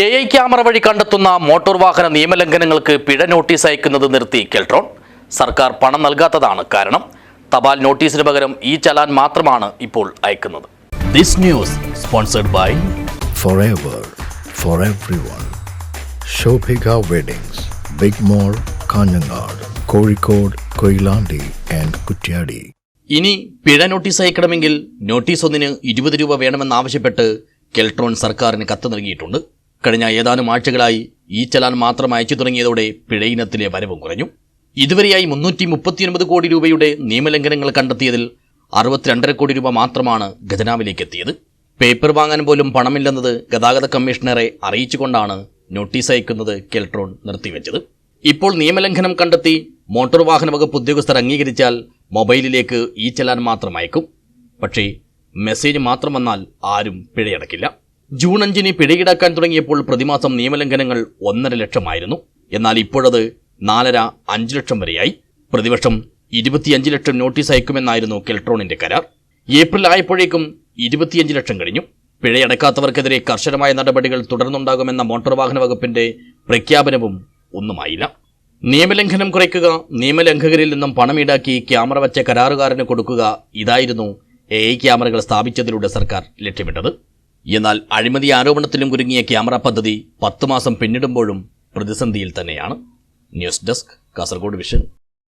A I camera വഴി കണ്ടെത്തുന്ന motor വാഹന നിയമലംഘനങ്ങൾക്ക് പിഴ നോട്ടീസ് അയക്കുന്നത് നിർത്തി കെൽട്രോൺ. സർക്കാർ പണം നൽകാത്തതാണ് കാരണം. തപാൽ നോട്ടീസിന് പകരം ഈ ചലാൻ മാത്രമാണ് ഇപ്പോൾ അയക്കുന്നത്. This news sponsored by forever for everyone. Shobhika weddings big mall Kanhangad Kozhikode Koyilandy and Kuttiady ഇനി പിഴ നോട്ടീസ് അയക്കണമെങ്കിൽ നോട്ടീസ് ഒന്നിന് ഇരുപത് രൂപ വേണമെന്നാവശ്യപ്പെട്ട് കെൽട്രോൺ സർക്കാരിന് കത്ത് നൽകിയിട്ടുണ്ട്. കഴിഞ്ഞ ഏതാനും ആഴ്ചകളായി ഈ ചലാൻ മാത്രം അയച്ചു തുടങ്ങിയതോടെ പിഴയിനത്തിലെ വരവും കുറഞ്ഞു. ഇതുവരെയായി മുന്നൂറ്റി മുപ്പത്തിയൊൻപത് കോടി രൂപയുടെ നിയമലംഘനങ്ങൾ കണ്ടെത്തിയതിൽ അറുപത്തിരണ്ടര കോടി രൂപ മാത്രമാണ് ഖജനാവിലേക്ക് എത്തിയത് പേപ്പർ വാങ്ങാൻ പോലും പണമില്ലെന്നത് ഗതാഗത കമ്മീഷണറെ അറിയിച്ചുകൊണ്ടാണ് നോട്ടീസ് അയക്കുന്നത് കെൽട്രോൺ നിർത്തിവെച്ചത്. ഇപ്പോൾ നിയമലംഘനം കണ്ടെത്തി മോട്ടോർ വാഹന വകുപ്പ് ഉദ്യോഗസ്ഥർ അംഗീകരിച്ചാൽ മൊബൈലിലേക്ക് ഈ ചലാൻ മാത്രം അയക്കും. പക്ഷേ മെസ്സേജ് മാത്രം വന്നാൽ ആരും പിഴയടക്കില്ല. ജൂൺ അഞ്ചിന് പിഴയിടാക്കാൻ തുടങ്ങിയപ്പോൾ പ്രതിമാസം നിയമലംഘനങ്ങൾ ഒന്നര ലക്ഷമായിരുന്നു. എന്നാൽ ഇപ്പോഴത് നാലര അഞ്ച് ലക്ഷം വരെയായി. പ്രതിവർഷം ഇരുപത്തിയഞ്ച് ലക്ഷം നോട്ടീസ് അയക്കുമെന്നായിരുന്നു കെൽട്രോണിന്റെ കരാർ. ഏപ്രിൽ ആയപ്പോഴേക്കും ഇരുപത്തിയഞ്ച് ലക്ഷം കഴിഞ്ഞു. പിഴയടക്കാത്തവർക്കെതിരെ കർശനമായ നടപടികൾ തുടർന്നുണ്ടാകുമെന്ന മോട്ടോർ വാഹന വകുപ്പിന്റെ പ്രഖ്യാപനവും ഒന്നുമായില്ല. നിയമലംഘനം കുറയ്ക്കുക നിയമലംഘകരിൽ നിന്നും പണം ഈടാക്കി ക്യാമറ വച്ച കരാറുകാരന് കൊടുക്കുക ഇതായിരുന്നു എ ക്യാമറകൾ സ്ഥാപിച്ചതിലൂടെ സർക്കാർ ലക്ഷ്യമിട്ടത്. എന്നാൽ അഴിമതി ആരോപണത്തിലും കുരുങ്ങിയ ക്യാമറ പദ്ധതി പത്ത് മാസം പിന്നിടുമ്പോഴും പ്രതിസന്ധിയിൽ തന്നെയാണ്. News desk Kasaragod vision.